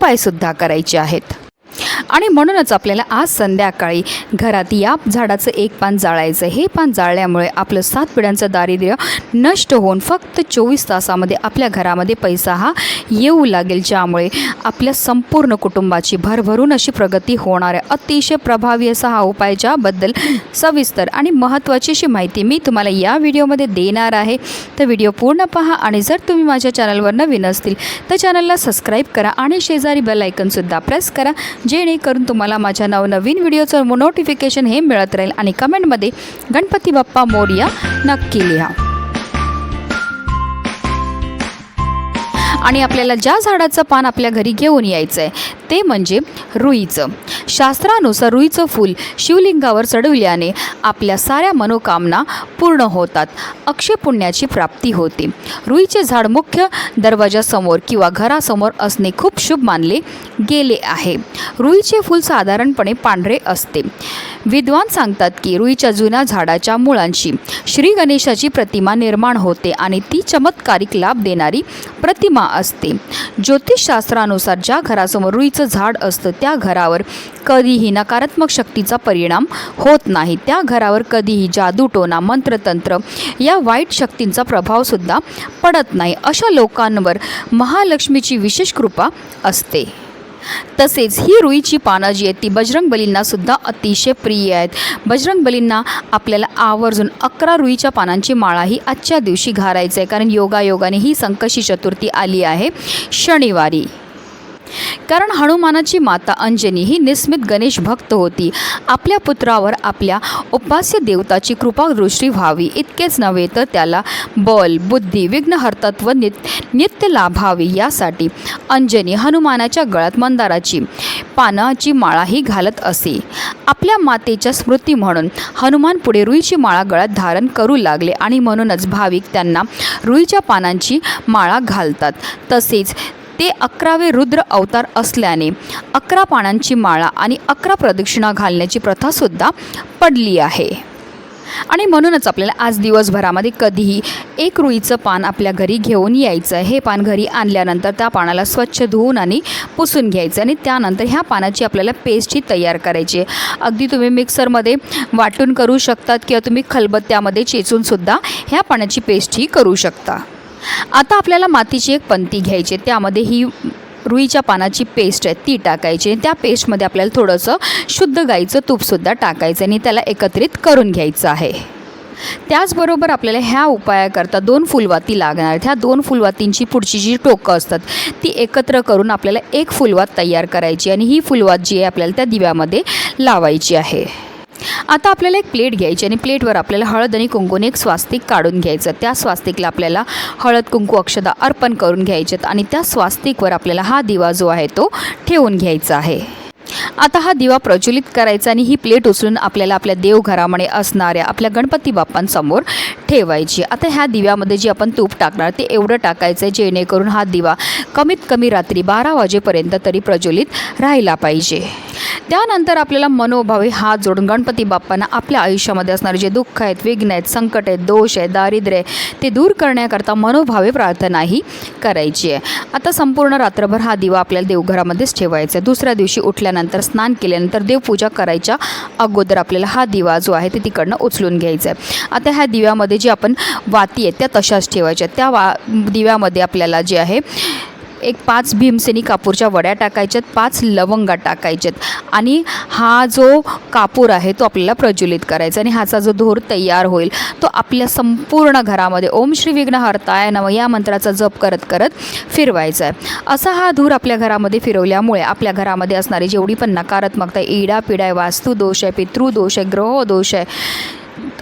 उपायसुद्धा करायचे आहेत. आणि म्हणूनच आपल्याला आज संध्याकाळी घरात या झाडाचं एक पान जाळायचं हे पान जाळल्यामुळे आपलं सात पिढ्यांचं दारिद्र्य नष्ट होऊन फक्त चोवीस तासामध्ये आपल्या घरामध्ये पैसा हा येऊ लागेल ज्यामुळे आपल्या संपूर्ण कुटुंबाची भरभरून अशी प्रगती होणार आहे. अतिशय प्रभावी असा हा उपाय ज्याबद्दल सविस्तर आणि महत्त्वाची अशी माहिती मी तुम्हाला या व्हिडिओमध्ये देणार आहे. तर व्हिडिओ पूर्ण पहा आणि जर तुम्ही माझ्या चॅनलवर नवीन असतील तर चॅनलला सबस्क्राईब करा आणि शेजारी बेल आयकनसुद्धा प्रेस करा जे जेणेकरून तुम्हाला माझ्या नवनवीन व्हिडिओचं नोटिफिकेशन हे मिळत राहील. आणि कमेंटमध्ये गणपती बाप्पा मोर्या नक्की लिहा. आणि आपल्याला ज्या झाडाचं पान आपल्या घरी घेऊन यायचं आहे ते म्हणजे रुईचं. शास्त्रानुसार रुईचं फूल शिवलिंगावर चढविल्याने आपल्या साऱ्या मनोकामना पूर्ण होतात अक्षय पुण्याची प्राप्ती होते. रुईचे झाड मुख्य दरवाजासमोर किंवा घरासमोर असणे खूप शुभ मानले गेले आहे. रुईचे फूल साधारणपणे पांढरे असते. विद्वान सांगतात की रुईच्या जुन्या झाडाच्या मुळांशी श्री गणेशाची प्रतिमा निर्माण होते आणि ती चमत्कारिक लाभ देणारी प्रतिमा असते. ज्योतिषशास्त्रानुसार ज्या घरासमोर रुईचं झाड असतं त्या घरावर कधीही नकारात्मक शक्तीचा परिणाम होत नाही. त्या घरावर कधीही जादूटोना मंत्रतंत्र या वाईट शक्तींचा प्रभावसुद्धा पडत नाही. अशा लोकांवर महालक्ष्मीची विशेष कृपा असते. तसेच ही रुईची पानं जी आहेत ती बजरंग बलींनासुद्धा अतिशय प्रिय आहेत. बजरंगबलींना आपल्याला आवर्जून अकरा रुईच्या पानांची माळाही आजच्या दिवशी घालायचं आहे कारण योगायोगाने ही संकशी चतुर्थी आली आहे. शनिवारी. कारण हनुमानाची माता अंजनी ही निस्मित गणेश भक्त होती. आपल्या पुत्रावर आपल्या उपास्य देवताची कृपादृष्टी व्हावी. इतकेच नव्हे तर त्याला बल बुद्धी विघ्नहर्तत्व नित नित्य लाभावी यासाठी अंजनी हनुमानाच्या गळ्यात मंदाराची पानाची माळाही घालत असे. आपल्या मातेच्या स्मृती म्हणून हनुमान पुढे रुईची माळा गळ्यात धारण करू लागले आणि म्हणूनच भाविक त्यांना रुईच्या पानांची माळा घालतात. तसेच ते अकरावे रुद्र अवतार असल्याने अकरा पानांची माळा आणि अकरा प्रदक्षिणा घालण्याची प्रथासुद्धा पडली आहे. आणि म्हणूनच आपल्याला आज दिवसभरामध्ये कधीही एक रुईचं पान आपल्या घरी घेऊन यायचं हे पान घरी आणल्यानंतर त्या पानाला स्वच्छ धुवून आणि पुसून घ्यायचं आणि त्यानंतर ह्या पानाची आपल्याला पेस्टही तयार करायची आहे. अगदी तुम्ही मिक्सरमध्ये वाटून करू शकतात किंवा तुम्ही खलबत्त्यामध्ये चेचूनसुद्धा ह्या पाण्याची पेस्टही करू शकता. आता आपल्याला मातीची एक पंती घ्यायची आहे. त्यामध्ये ही रुईच्या पानाची पेस्ट आहे ती टाकायची त्या पेस्टमध्ये आपल्याला थोडंसं शुद्ध गाईचं तूपसुद्धा टाकायचं आणि त्याला एकत्रित करून घ्यायचं आहे. त्याचबरोबर आपल्याला ह्या उपायाकरता दोन फुलवाती लागणार ह्या दोन फुलवातींची पुढची जी टोकं असतात ती एकत्र करून आपल्याला एक फुलवात तयार करायची आणि ही फुलवात जी आहे आपल्याला त्या दिव्यामध्ये लावायची आहे. आता आपल्याला एक प्लेट घ्यायची आणि प्लेटवर आपल्याला हळद आणि कुंकूने एक स्वास्तिक काढून घ्यायचं. त्या स्वास्तिकला आपल्याला हळद कुंकू अक्षदा अर्पण करून घ्यायचेत आणि त्या स्वास्तिकवर आपल्याला हा दिवा जो आहे तो ठेवून घ्यायचा आहे. आता हा दिवा प्रज्वलित करायचा आणि ही प्लेट उचलून आपल्याला आपल्या देवघरामध्ये असणाऱ्या आपल्या गणपती बाप्पांसमोर ठेवायची. आता ह्या दिव्यामध्ये जे आपण तूप टाकणार ते एवढं टाकायचं आहे जेणेकरून हा दिवा कमीत कमी रात्री बारा वाजेपर्यंत तरी प्रज्वलित राहिला पाहिजे. त्यानंतर आपल्याला मनोभावे हात जोडून गणपती बाप्पांना आपल्या आयुष्यामध्ये असणारे जे दुःख आहेत विघ्न आहेत संकट आहेत दोष आहे दारिद्र्य आहे ते दूर करण्याकरता मनोभावे प्रार्थनाही करायची आहे. आता संपूर्ण रात्रभर हा दिवा आपल्याला देवघरामध्येच ठेवायचा आहे. दुसऱ्या दिवशी उठल्यानंतर स्नान केल्यानंतर देवपूजा करायच्या अगोदर आपल्याला हा दिवा जो आहे ते तिकडनं उचलून घ्यायचा आहे आता ह्या दिव्यामध्ये जी आपण वाती आहेत त्या तशाच ठेवायच्या आहेत. त्या वा दिव्यामध्ये आपल्याला जे आहे एक पाच भीमसेनी कापूरच्या वड्या टाकायच्यात पाच लवंगा टाकायच्यात. आणि हा जो कापूर आहे तो आपल्याला प्रज्वलित करायचा आणि ह्याचा जो धूर तयार होईल तो आपल्या संपूर्ण घरामध्ये ओम श्री विघ्नहर्ताय नव या मंत्राचा जप करत करत फिरवायचा आहे. असा हा धूर आपल्या घरामध्ये फिरवल्यामुळे आपल्या घरामध्ये असणारी जेवढी पण नकारात्मकता आहे, इडा पिडा आहे वास्तुदोष आहे पितृदोष आहे ग्रहदोष आहे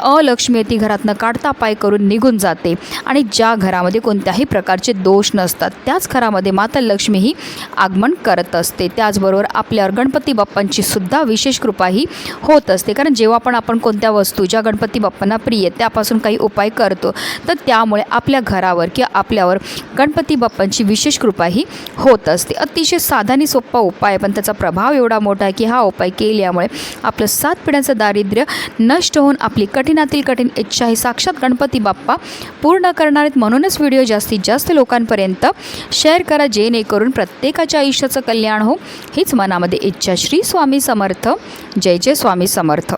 अलक्ष्मी ती घरातनं काढता पाय करून निघून जाते. आणि ज्या घरामध्ये कोणत्याही प्रकारचे दोष नसतात त्याच घरामध्ये माता लक्ष्मी ही आगमन करत असते. त्याचबरोबर आपल्यावर गणपती बाप्पांची सुद्धा विशेष कृपा ही होत असते. कारण जेव्हा पण आपण कोणत्या वस्तू ज्या गणपती बाप्पांना प्रिय आहेत, त्यापासून काही उपाय करतो तर त्यामुळे आपल्या घरावर किंवा आपल्यावर गणपती बाप्पांची विशेष कृपा ही होत असते. अतिशय साधानी सोपा उपाय आहे, पण त्याचा प्रभाव एवढा मोठा आहे की हा उपाय केल्यामुळे आपलं सात पिढ्यांचं दारिद्र्य नष्ट होऊन आपली कठीणातील कठीण इच्छा ही साक्षात गणपती बाप्पा पूर्ण करणार आहेत. म्हणूनच व्हिडिओ जास्तीत जास्त लोकांपर्यंत शेअर करा जेणेकरून प्रत्येकाच्या आयुष्याचं कल्याण हो. हीच मनामध्ये इच्छा. श्री स्वामी समर्थ. जय जय स्वामी समर्थ.